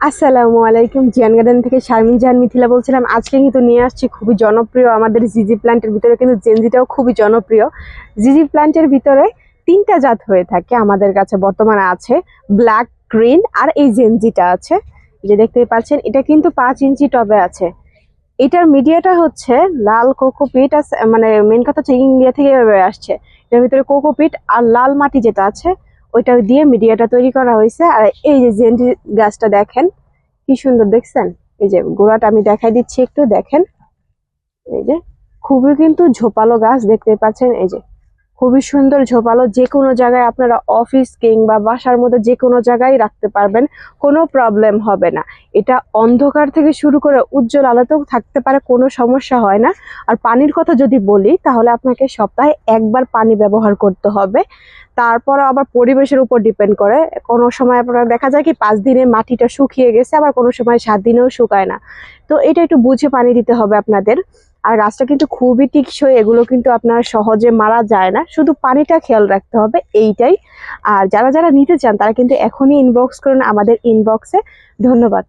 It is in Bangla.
আসসালামু আলাইকুম, জিয়ান গার্ডেন থেকে শারমিন জাহান মিথিলা বলছিলাম। আজকে কিন্তু নিয়ে আসছি খুবই জনপ্রিয় আমাদের জিজি প্ল্যান্টের ভিতরে, কিন্তু জেনজিটাও খুবই জনপ্রিয়। জিজি প্ল্যান্টের ভিতরে তিনটা জাত হয়ে থাকে আমাদের কাছে, বর্তমানে আছে ব্ল্যাক, গ্রিন আর এই জেনজিটা আছে। যে দেখতেই পাচ্ছেন, এটা কিন্তু পাঁচ ইঞ্চি টবে আছে। এটার মিডিয়াটা হচ্ছে লাল কোকোপিট মানে মেন কথা হচ্ছে ইন্ডিয়া থেকে আসছে। এটার ভিতরে কোকোপিট আর লাল মাটি যেটা আছে ওইটা দিয়ে মিডিয়াটা তৈরি করা হয়েছে। আর এই যে জেন্টি গাছটা দেখেন, কি সুন্দর দেখছেন? এই যে গোড়াটা আমি দেখাই দিচ্ছি একটু, দেখেন। এই যে খুবই কিন্তু ঝোপালো গাছ দেখতে পাচ্ছেন, এই যে। খুবই সুন্দর ঝোপালো যে কোনো জায়গায় আপনারা অফিস কিংবা বাসার মধ্যে যে কোনো জায়গায় রাখতে পারবেন, কোনো প্রবলেম হবে না। এটা অন্ধকার থেকে শুরু করে উজ্জ্বল আলোতেও থাকতে পারে, কোনো সমস্যা হয় না। আর পানির কথা যদি বলি, তাহলে আপনাকে সপ্তাহে একবার পানি ব্যবহার করতে হবে। তারপর আবার পরিবেশের উপর ডিপেন্ড করে। কোনো সময় আপনার দেখা যায় কি, পাঁচ দিনে মাটিটা শুকিয়ে গেছে, আবার কোনো সময় সাত দিনেও শুকায় না। তো এটা একটু বুঝে পানি দিতে হবে আপনাদের। আর গাছটা কিন্তু খুবই টিকসই, এগুলো কিন্তু আপনার সহজে মারা যায় না। শুধু পানিটা খেয়াল রাখতে হবে, এইটাই। আর যারা যারা নিতে চান, তারা কিন্তু এখনই ইনবক্স করুন আমাদের ইনবক্সে ধন্যবাদ।